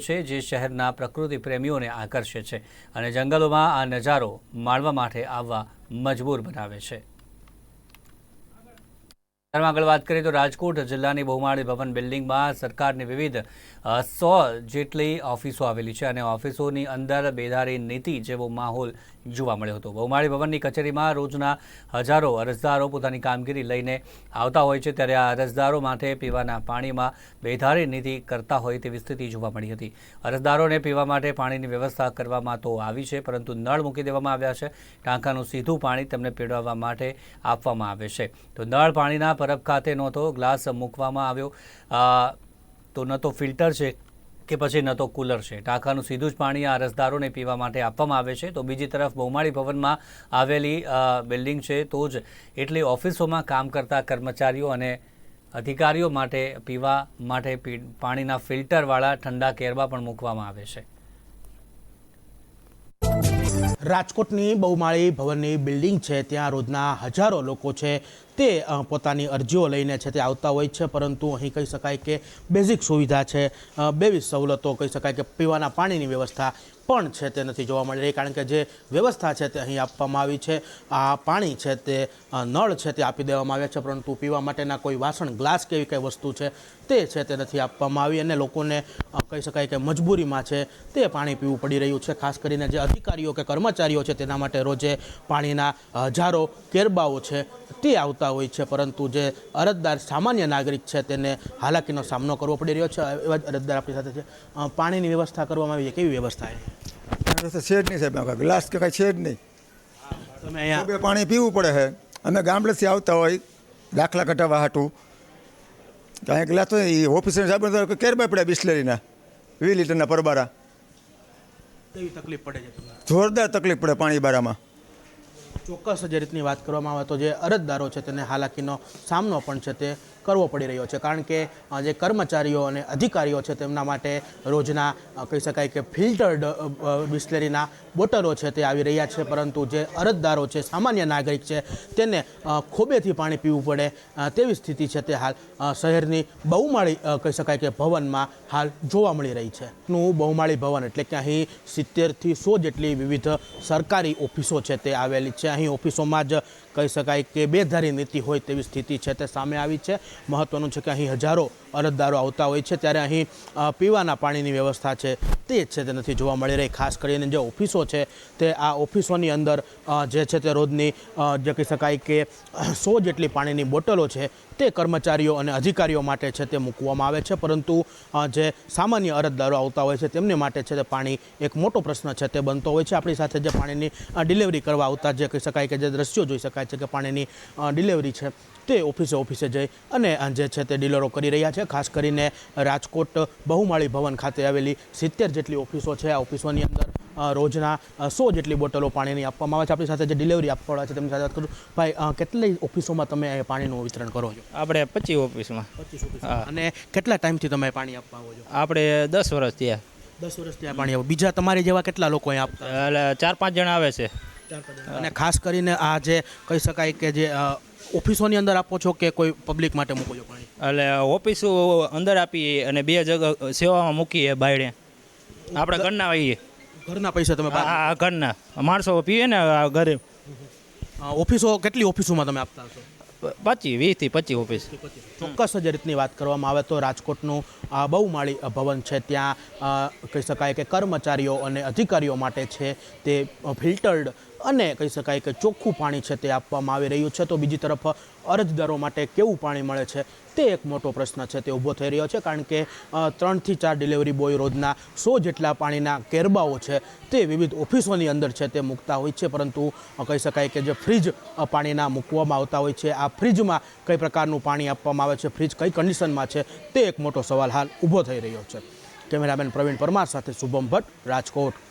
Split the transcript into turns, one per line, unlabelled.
છે, જે શહેરના પ્રકૃતિ પ્રેમીઓને આકર્ષે છે અને જંગલોમાં આ નજારો માણવા માટે આવવા મજબૂર બનાવે છે. આગળ વાત કરીએ તો રાજકોટ જિલ્લાની બહુમાળી ભવન બિલ્ડિંગમાં સરકારની વિવિધ સો જેટલી ઓફિસો આવેલી છે અને ઓફિસોની અંદર બેદારી નીતિ જેવો માહોલ જોવા મળ્યો હતો. બહુમાળી ભવનની કચેરીમાં રોજના હજારો અરજદારો પોતાની કામગીરી લઈને આવતા હોય છે. ત્યારે આ અરજદારો માટે પીવાના પાણીમાં બેધારી નીતિ કરતા હોય તેવી સ્થિતિ જોવા મળી હતી. અરજદારોને પીવા માટે પાણીની વ્યવસ્થા કરવામાં તો આવી છે, પરંતુ નળ મૂકી દેવામાં આવ્યા છે. ટાંકાનું સીધું પાણી તેમને પીવડાવવા માટે આપવામાં આવે છે. તો નળ પાણીના પરબ ખાતે નહોતો, ગ્લાસ મૂકવામાં આવ્યો. તો ન તો ફિલ્ટર છે કે પછી ન તો કુલર છે. ટાંકાનું સીધું જ પાણી આ અરજદારોને પીવા માટે આપવામાં આવે છે. તો બીજી તરફ બહુમાળી ભવનમાં આવેલી બિલ્ડિંગ છે તો જ એટલી ઓફિસોમાં કામ કરતા કર્મચારીઓ અને અધિકારીઓ માટે પીવા માટે પાણીના ફિલ્ટરવાળા ઠંડા કેરબા પણ મૂકવામાં આવે છે.
રાજકોટની બહુમાળી ભવનની બિલ્ડિંગ છે, ત્યાં રોજના હજારો લોકો છે, તે પોતાની અરજીઓ લઈને છે, તે આવતા હોય છે, પરંતુ અહીં કહી શકાય કે બેઝિક સુવિધા છે બેવી સવલતો કહી શકાય કે પીવાના પાણીની વ્યવસ્થા પણ છે તે નથી જોવા મળી રહી, કારણ કે જે વ્યવસ્થા છે તે અહીં આપવામાં આવી છે, આ પાણી છે તે નળ છે તે આપી દેવામાં આવ્યા છે, પરંતુ પીવા માટેના કોઈ વાસણ, ગ્લાસ કે એવી કંઈ વસ્તુ છે તે છે તે નથી આપવામાં આવી અને લોકોને કહી શકાય કે મજબૂરીમાં છે તે પાણી પીવું પડી રહ્યું છે, ખાસ કરીને જે અધિકારીઓ કે કર્મચારીઓ છે તેના માટે રોજે પાણીના હજારો કેરબાઓ છે તે આવતા હોય છે, પરંતુ જે અરજદાર સામાન્ય નાગરિક છે તેને હાલાકીનો સામનો કરવો પડી રહ્યો છે, એવા જ અરજદાર આપણી સાથે છે. પાણીની વ્યવસ્થા કરવામાં આવી છે, કેવી વ્યવસ્થા છે?
એના છે જ નહીં સાહેબ ગ્લાસ કે કાંઈ છે જ નહીં.
તમે અહીંયા
બે પાણી પીવું પડે છે. અમે ગામડેથી આવતા હોય દાખલા કઢાવવા હાટું. કાંઈ ગ્લાસ તો એ ઓફિસર સાહેબ કેરબાઈ પડ્યા બિસ્લેરીના વીસ લીટરના પરબારા.
કેવી તકલીફ પડે છે
જોરદાર તકલીફ પડે પાણી બારામાં.
ચોક્કસ જે રીતની વાત કરવામાં આવે તો જે અરજદારો છે તેને હાલાકીનો સામનો પણ છે તે કરવો પડી રહ્યો છે. કારણ કે જે કર્મચારીઓ અને અધિકારીઓ છે તેમના માટે રોજના કહી શકાય કે ફિલ્ટર્ડ બિસ્લેરીના બોટલો છે તે આવી રહ્યા છે. પરંતુ જે અરજદારો છે, સામાન્ય નાગરિક છે તેને ખોબેથી પાણી પીવું પડે તેવી સ્થિતિ છે તે હાલ શહેરની બહુમાળી કહી શકાય કે ભવનમાં હાલ જોવા મળી રહી છે. નું બહુમાળી ભવન એટલે કે અહીં સિત્તેરથી સો જેટલી વિવિધ સરકારી ઓફિસો છે તે આવેલી છે. અહીં ઓફિસોમાં જ કહી શકાય કે બેધારી નીતિ હોય તેવી સ્થિતિ છે તે સામે આવી છે. મહત્વનું છે કે અહીં હજારો અરજદારો આવતા હોય છે. ત્યારે અહીં પીવાના પાણીની વ્યવસ્થા છે. તે છે તે નથી જોવા મળી રહી. ખાસ કરીને જે ઓફિસો છે તે આ ઓફિસોની અંદર જે છે તે રોજની જે કહી શકાય કે, સો જેટલી પાણીની બોટલો છે તે કર્મચારીઓ અને અધિકારીઓ માટે છે તે મૂકવામાં આવે છે. પરંતુ જે સામાન્ય અરજદારો આવતા હોય છે તેમને માટે છે તે પાણી એક મોટો પ્રશ્ન છે તે બનતો હોય છે. આપણી સાથે જે પાણીની ડિલિવરી કરવા આવતા જે કહી શકાય કે જે દ્રશ્યો જોઈ શકાય છે કે પાણીની ડિલિવરી છે તે ઓફિસે ઓફિસે જઈ અને જે છે તે ડીલરો કરી રહ્યા છે. ખાસ કરીને રાજકોટ બહુમાળી ભવન ખાતે આવેલી સિત્તેર જેટલી ઓફિસો છે આ ઓફિસોની અંદર રોજના સો જેટલી બોટલો પાણીની આપવામાં આવે છે. આપણી સાથે જે ડિલિવરી આપવાવાળા છે તેમની સાથે વાત કરું. ભાઈ કેટલી ઓફિસોમાં તમે પાણીનું વિતરણ કરો છો?
આપણે પચીસ ઓફિસમાં.
પચીસ ઓફિસ અને કેટલા ટાઈમથી તમે પાણી આપવા આવો છો?
આપણે દસ વર્ષ થયા.
દસ વર્ષથી આ પાણી આવો બીજા તમારી જેવા કેટલા લોકો અહીંયા આપતા
એટલે ચાર પાંચ જણા આવે છે.
અને ખાસ કરીને આ જે કહી શકાય કે જે ઓફિસોની અંદર આપો છો કે કોઈ પબ્લિક માટે મૂકો છો પાણી?
એટલે ઓફિસો અંદર આપીએ અને બે જગ્યા સેવામાં મૂકીએ બાયડે. આપણે ઘરના આવીએ
ઘરના પૈસા તમે બહાર-
આ ઘરના. માણસો પીએ ને આ ઘરે.
અ, ઓફિસો કેટલી ઓફિસોમાં તમે આપતા હશો?
પચીસ વીસથી પચીસ ઓફિસ.
ચોક્કસ જ રીતની વાત કરવામાં આવે તો રાજકોટનું આ બહુમાળી ભવન છે. ત્યાં અ, કહી શકાય કે કર્મચારીઓ અને અધિકારીઓ માટે છે તે ફિલ્ટર્ડ અને કહી શકાય કે ચોખ્ખું પાણી છે તે આપવામાં આવી રહ્યું છે. તો બીજી તરફ અરજદારો માટે કેવું પાણી મળે છે તે એક મોટો પ્રશ્ન છે તે ઊભો થઈ રહ્યો છે. કારણ કે ત્રણથી ચાર ડિલિવરી બોય રોજના સો જેટલા પાણીના કેરબાઓ છે તે વિવિધ ઓફિસોની અંદર છે તે મૂકતા હોય છે. પરંતુ કહી શકાય કે જે ફ્રીજ પાણીના મૂકવામાં આવતા હોય છે, આ ફ્રીજમાં કઈ પ્રકારનું પાણી આપવામાં આવે છે, ફ્રીજ કઈ કન્ડિશનમાં છે તે એક મોટો સવાલ હાલ ઊભો થઈ રહ્યો છે. કેમેરામેન પ્રવીણ પરમાર સાથે શુભમ ભટ્ટ, રાજકોટ.